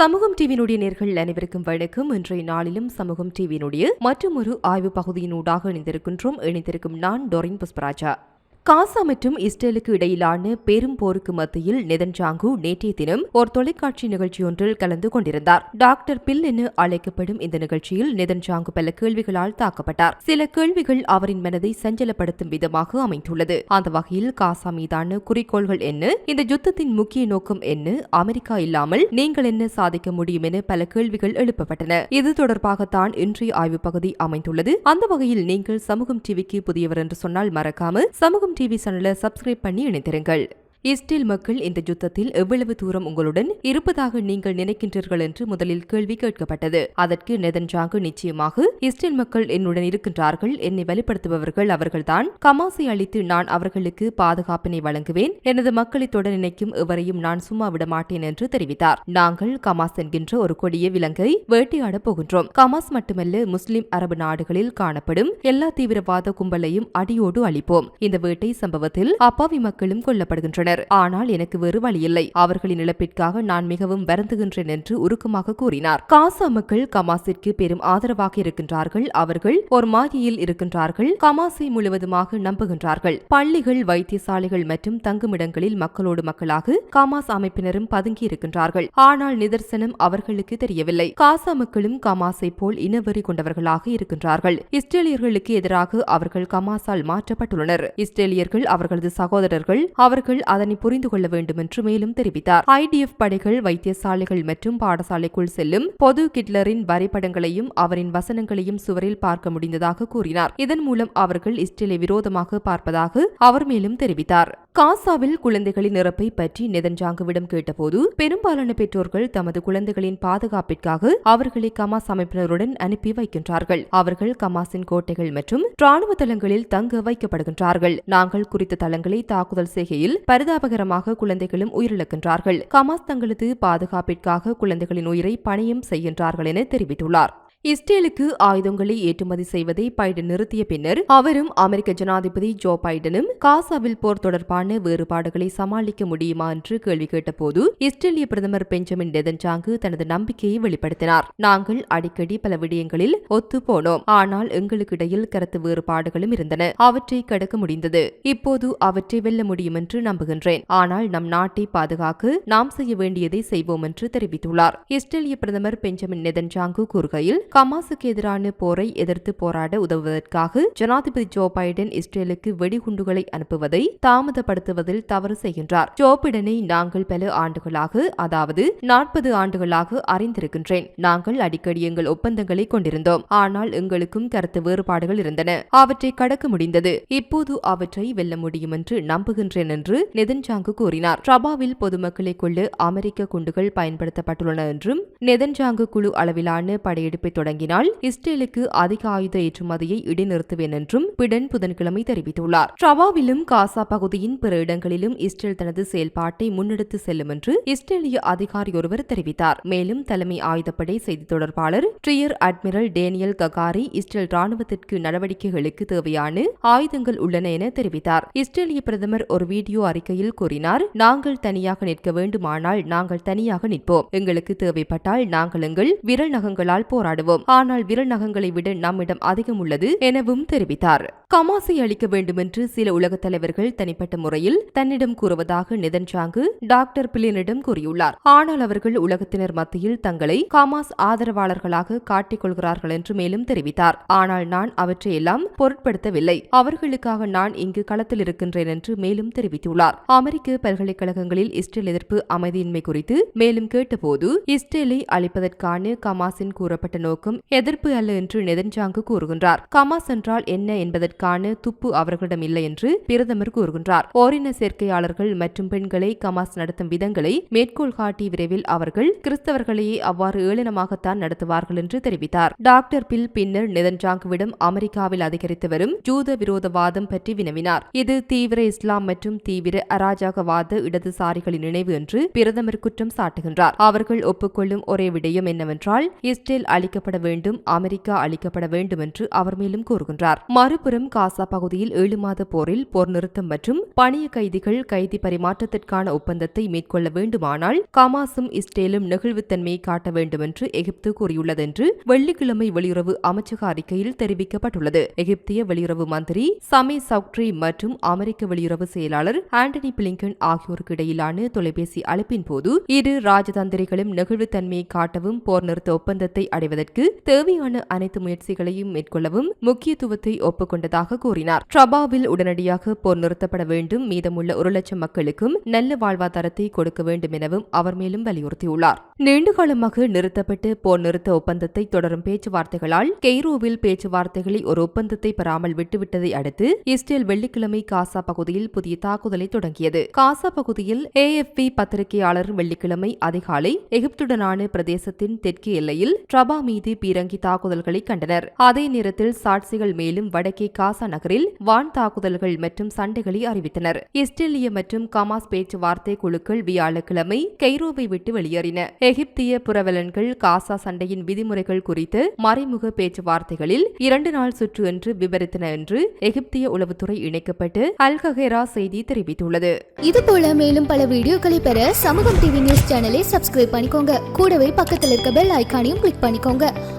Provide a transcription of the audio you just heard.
சமூகம் டிவியினுடைய நேர்கள் அனைவருக்கும் வணக்கம். இன்றைய நாளிலும் சமூகம் டிவியினுடைய மற்றும் ஒரு ஆய்வு பகுதியினூடாக இணைந்திருக்கின்றோம். இணைந்திருக்கும் நான் டொரின் புஷ்பராஜா. காசா மற்றும் இஸ்ரேலுக்கு இடையிலான பெரும் போருக்கு மத்தியில் நெதன்ஜாங்கு நேற்றைய தினம் ஒரு தொலைக்காட்சி நிகழ்ச்சி ஒன்றில் கலந்து கொண்டிருந்தார். டாக்டர் பில் என அழைக்கப்படும் இந்த நிகழ்ச்சியில் நெதன்ஜாங்கு பல கேள்விகளால் தாக்கப்பட்டார். சில கேள்விகள் அவரின் மனதை சஞ்சலப்படுத்தும் விதமாக அமைந்துள்ளது. அந்த வகையில் காசா மீதான குறிக்கோள்கள் என்ன? இந்த யுத்தத்தின் முக்கிய நோக்கம் என்ன? அமெரிக்கா இல்லாமல் நீங்கள் என்ன சாதிக்க முடியும் என பல கேள்விகள் எழுப்பப்பட்டன. இது தொடர்பாகத்தான் இன்றைய ஆய்வு பகுதி அமைந்துள்ளது. அந்த வகையில் நீங்கள் சமூகம் டிவிக்கு புதியவர் என்று சொன்னால் மறக்காமல் சமூகம் டிவி சேனலை சப்ஸ்கிரைப் பண்ணி இணைந்திருங்கள். இஸ்ரேல் மக்கள் இந்த யுத்தத்தில் எவ்வளவு தூரம் உங்களுடன் இருப்பதாக நீங்கள் நினைக்கின்றீர்கள் என்று முதலில் கேள்வி கேட்கப்பட்டது. அதற்கு நெதன்ஜாங்கு நிச்சயமாக இஸ்ரேல் மக்கள் என்னுடன் இருக்கின்றார்கள் என்னை வெளிப்படுத்துபவர்கள் அவர்கள்தான். கமாசை அளித்து நான் அவர்களுக்கு பாதுகாப்பினை வழங்குவேன். எனது மக்களை தொடர் நினைக்கும் எவரையும் நான் சும்மா விட மாட்டேன் என்று தெரிவித்தார். நாங்கள் கமாஸ் என்கின்ற ஒரு கொடிய விலங்கை வேட்டையாடப் போகின்றோம். கமாஸ் மட்டுமல்ல முஸ்லிம் அரபு நாடுகளில் காணப்படும் எல்லா தீவிரவாத கும்பலையும் அடியோடு அளிப்போம் இந்த வேட்டை சம்பவத்தில் அப்பாவி மக்களும் கொல்லப்படுகின்றனர். கொண்டனர் ஆனால் எனக்கு வேறு வழியில்லை. அவர்களின் இழப்பிற்காக நான் மிகவும் வருந்துகின்றேன் என்று உருக்கமாக கூறினார். காசா மக்கள் கமாசிற்கு பெரும் ஆதரவாக இருக்கின்றார்கள். அவர்கள் ஒரு மாயையில் இருக்கின்றார்கள். கமாசை முழுவதுமாக நம்புகின்றார்கள். பள்ளிகள் வைத்தியசாலைகள் மற்றும் தங்குமிடங்களில் மக்களோடு மக்களாக கமாஸ் அமைப்பினரும் பதுங்கி இருக்கின்றார்கள். ஆனால் நிதர்சனம் அவர்களுக்கு தெரியவில்லை. காசா மக்களும் கமாஸை போல் இனவெறி கொண்டவர்களாக இருக்கின்றார்கள். இஸ்ரேலியர்களுக்கு எதிராக அவர்கள் கமாஸால் மாற்றப்பட்டுள்ளனர். இஸ்ரேலியர்கள் அவர்களது சகோதரர்கள் அவர்கள் அதனை புரிந்து கொள்ள வேண்டும் என்று மேலும் தெரிவித்தார். ஐடிஎஃப் படைகள் வைத்தியசாலைகள் மற்றும் பாடசாலைக்குள் செல்லும் பொது கிட்லரின் வரைபடங்களையும் அவரின் வசனங்களையும் சுவரில் பார்க்க முடிந்ததாக கூறினார். இதன் மூலம் அவர்கள் இஸ்ரேலை விரோதமாக பார்ப்பதாக அவர் மேலும் தெரிவித்தார். காசாவில் குழந்தைகளின் இறப்பை பற்றி நெதன்ஜாங்குவிடம் கேட்டபோது பெரும்பாலான பெற்றோர்கள் தமது குழந்தைகளின் பாதுகாப்பிற்காக அவர்களை கமாஸ் அமைப்பினருடன் அனுப்பி வைக்கின்றார்கள். அவர்கள் கமாஸின் கோட்டைகள் மற்றும் ராணுவ தளங்களில் தங்க வைக்கப்படுகின்றார்கள். நாங்கள் குறித்த தளங்களை தாக்குதல் செய்கையில் பரிதாபகரமாக குழந்தைகளும் உயிரிழக்கின்றார்கள். கமாஸ் தங்களது பாதுகாப்பிற்காக குழந்தைகளின் உயிரை பணியும் செய்கின்றார்கள் என தெரிவித்துள்ளார். இஸ்ரேலுக்கு ஆயுதங்களை ஏற்றுமதி செய்வதை பைடன் நிறுத்திய பின்னர் அவரும் அமெரிக்க ஜனாதிபதி ஜோ பைடனும் காசாவில் போர் தொடர்பான வேறுபாடுகளை சமாளிக்க முடியுமா என்று கேள்வி கேட்டபோது இஸ்ரேலிய பிரதமர் பெஞ்சமின் நெதன்ஜாங்கு தனது நம்பிக்கையை வெளிப்படுத்தினார். நாங்கள் அடிக்கடி பல விடயங்களில் ஒத்து போனோம் ஆனால் எங்களுக்கு இடையில் கருத்து வேறுபாடுகளும் இருந்தன. அவற்றை கடக்க முடிந்தது. இப்போது அவற்றை வெல்ல முடியும் என்று நம்புகின்றேன். ஆனால் நம் நாட்டை பாதுகாக்க நாம் செய்ய வேண்டியதை செய்வோம் என்று தெரிவித்துள்ளார். இஸ்ரேலிய பிரதமர் பெஞ்சமின் நெதன்சாங்கு கூறுகையில் கமாசுக்கு எதிரான போரை எதிர்த்து போராட உதவுவதற்காக ஜனாதிபதி ஜோ பைடன் இஸ்ரேலுக்கு வெடிகுண்டுகளை அனுப்புவதை தாமதப்படுத்துவதில் தவறு செய்கின்றார். ஜோ பைடனை நாங்கள் பல ஆண்டுகளாக அதாவது நாற்பது ஆண்டுகளாக அறிந்திருக்கின்றேன். நாங்கள் அடிக்கடி எங்கள் ஒப்பந்தங்களை கொண்டிருந்தோம். ஆனால் எங்களுக்கும் கருத்து வேறுபாடுகள் இருந்தன. அவற்றை கடக்க முடிந்தது. இப்போது அவற்றை வெல்ல முடியும் என்று நம்புகின்றேன் என்று நெதன்ஜாங்கு கூறினார். ரபாவில் பொதுமக்களை கொள்ள அமெரிக்க குண்டுகள் பயன்படுத்தப்பட்டுள்ளன என்றும் நெதன்ஜாங்கு குழு அளவிலான படையெடுப்பை தொடங்கினால் இஸ்ரேலுக்கு அதிக ஆயுத ஏற்றுமதியை இடைநிறுத்துவேன் என்றும் பிடன் புதன்கிழமை தெரிவித்துள்ளார். ட்ரவாவிலும் காசா பகுதியின் பிற இடங்களிலும் இஸ்ரேல் தனது செயல்பாட்டை முன்னெடுத்து செல்லும் என்று இஸ்ரேலிய அதிகாரி ஒருவர் தெரிவித்தார். மேலும் தலைமை ஆயுதப்படை செய்தி தொடர்பாளர் rear admiral Daniel Hagari Israel ராணுவத்திற்கு நடவடிக்கைகளுக்கு தேவையான ஆயுதங்கள் உள்ளன என தெரிவித்தார். இஸ்ரேலிய பிரதமர் ஒரு வீடியோ அறிக்கையில் கூறினார் நாங்கள் தனியாக நிற்க வேண்டுமானால் நாங்கள் தனியாக நிற்போம். எங்களுக்கு தேவைப்பட்டால் நாங்கள் எங்கள் விரல் நகங்களால் போராடுவோம். எனவும் ஆனால் விரல் நகங்களை விட நம்மிடம் அதிகம் உள்ளது எனவும் தெரிவித்தார். கமாசை அளிக்க வேண்டுமென்று சில உலகத் தலைவர்கள் தனிப்பட்ட முறையில் தன்னிடம் கூறுவதாக நிதன் சாங்கு டாக்டர் பில்லியனிடம் கூறியுள்ளார். ஆனால் அவர்கள் உலகத்தினர் மத்தியில் தங்களை கமாஸ் ஆதரவாளர்களாக காட்டிக்கொள்கிறார்கள் என்று மேலும் தெரிவித்தார். ஆனால் நான் அவற்றையெல்லாம் பொருட்படுத்தவில்லை. அவர்களுக்காக நான் இங்கு களத்தில் இருக்கின்றேன் என்று மேலும் தெரிவித்துள்ளார். அமெரிக்க பல்கலைக்கழகங்களில் இஸ்ரேல் எதிர்ப்பு அமைதியின்மை குறித்து மேலும் கேட்டபோது இஸ்ரேலை அளிப்பதற்கான கமாஸின் கூறப்பட்ட நோக்கம் எதிர்ப்பு அல்ல என்று நெதன்ஜாங்கு கூறுகின்றார். கமாஸ் என்றால் என்ன என்பதற்கான துப்பு அவர்களிடம் இல்லை என்று பிரதமர் கூறுகின்றார். ஓரின சேர்க்கையாளர்கள் மற்றும் பெண்களை கமாஸ் நடத்தும் விதங்களை மேற்கோள் காட்டி விரைவில் அவர்கள் கிறிஸ்தவர்களையே அவ்வாறு ஏளனமாகத்தான் நடத்துவார்கள் என்று தெரிவித்தார். டாக்டர் பில் பின்னர் நெதன்ஜாங்குவிடம் அமெரிக்காவில் அதிகரித்து வரும் ஜூத விரோதவாதம் பற்றி வினவினார். இது தீவிர இஸ்லாம் மற்றும் தீவிர அராஜகவாத இடதுசாரிகளின் நினைவு என்று பிரதமர் குற்றம் சாட்டுகின்றார். அவர்கள் ஒப்புக்கொள்ளும் ஒரே விடயம் என்னவென்றால் இஸ்ரேல் அளிக்கப்பட்ட நிறுத்தப்பட வேண்டும் அமெரிக்கா அளிக்கப்பட வேண்டும் என்று அவர் மேலும் கூறுகின்றார். மறுபுறம் காசா பகுதியில் ஏழு மாத போரில் போர் நிறுத்தம் மற்றும் பணிய கைதிகள் கைதி பரிமாற்றத்திற்கான ஒப்பந்தத்தை மேற்கொள்ள வேண்டுமானால் கமாசும் இஸ்ரேலும் நெகிழ்வுத்தன்மையை காட்ட வேண்டும் என்று எகிப்து கூறியுள்ளது என்று வெள்ளிக்கிழமை வெளியுறவு அமைச்சக அறிக்கையில் தெரிவிக்கப்பட்டுள்ளது. எகிப்திய வெளியுறவு மந்திரி சமி சவுக்ரி மற்றும் அமெரிக்க வெளியுறவு செயலாளர் ஆண்டனி பிளிங்கன் ஆகியோருக்கு இடையிலான தொலைபேசி அழைப்பின் போது இரு ராஜதந்திரிகளும் நெகிழ்வுத்தன்மையை காட்டவும் போர் நிறுத்த ஒப்பந்தத்தை அடைவதற்கு தேவையான அனைத்து முயற்சிகளையும் மேற்கொள்ளவும் முக்கியத்துவத்தை ஒப்புக்கொண்டதாக கூறினார். ட்ரபாவில் உடனடியாக போர் நிறுத்தப்பட வேண்டும். மீதமுள்ள ஒரு லட்சம் மக்களுக்கும் நல்ல வாழ்வாதாரத்தை கொடுக்க வேண்டும் எனவும் அவர் மேலும் வலியுறுத்தியுள்ளார். நீண்டகாலமாக நிறுத்தப்பட்டு போர் நிறுத்த ஒப்பந்தத்தை தொடரும் பேச்சுவார்த்தைகளால் கெய்ரோவில் பேச்சுவார்த்தைகளை ஒரு ஒப்பந்தத்தை பெறாமல் விட்டுவிட்டதை அடுத்து இஸ்ரேல் வெள்ளிக்கிழமை காசா பகுதியில் புதிய தாக்குதலை தொடங்கியது. காசா பகுதியில் ஏஎஃப்பி பத்திரிகையாளர் வெள்ளிக்கிழமை அதிகாலை எகிப்துடனான பிரதேசத்தின் தெற்கு எல்லையில் ட்ரபா மீது பீரங்கி தாக்குதல்களை கண்டனர். அதே நேரத்தில் சாட்சிகள் மேலும் வடக்கே காசா நகரில் வான் தாக்குதல்கள் மற்றும் சண்டைகளை அறிவித்தனர். இஸ்ரேலிய மற்றும் கமாஸ் பேச்சுவார்த்தை குழுக்கள் வியாழக்கிழமை கெய்ரோவை விட்டு வெளியேறின. எகிப்திய புரவலன்கள் காசா சண்டையின் விதிமுறைகள் குறித்து மறைமுக பேச்சுவார்த்தைகளில் இரண்டு நாள் சுற்று என்று விவரித்தன என்று எகிப்திய உளவுத்துறை இணைக்கப்பட்டு அல்கஹேரா செய்தி தெரிவித்துள்ளது. இதுபோல மேலும் பல வீடியோக்களை பெற சமூகம் டிவி நியூஸ் சேனலை சப்ஸ்கிரைப் பண்ணிக்கோங்க. கூடவே பக்கத்தில் இருக்க பெல் ஐக்கானையும் கிளிக் பண்ணிக்கோங்க.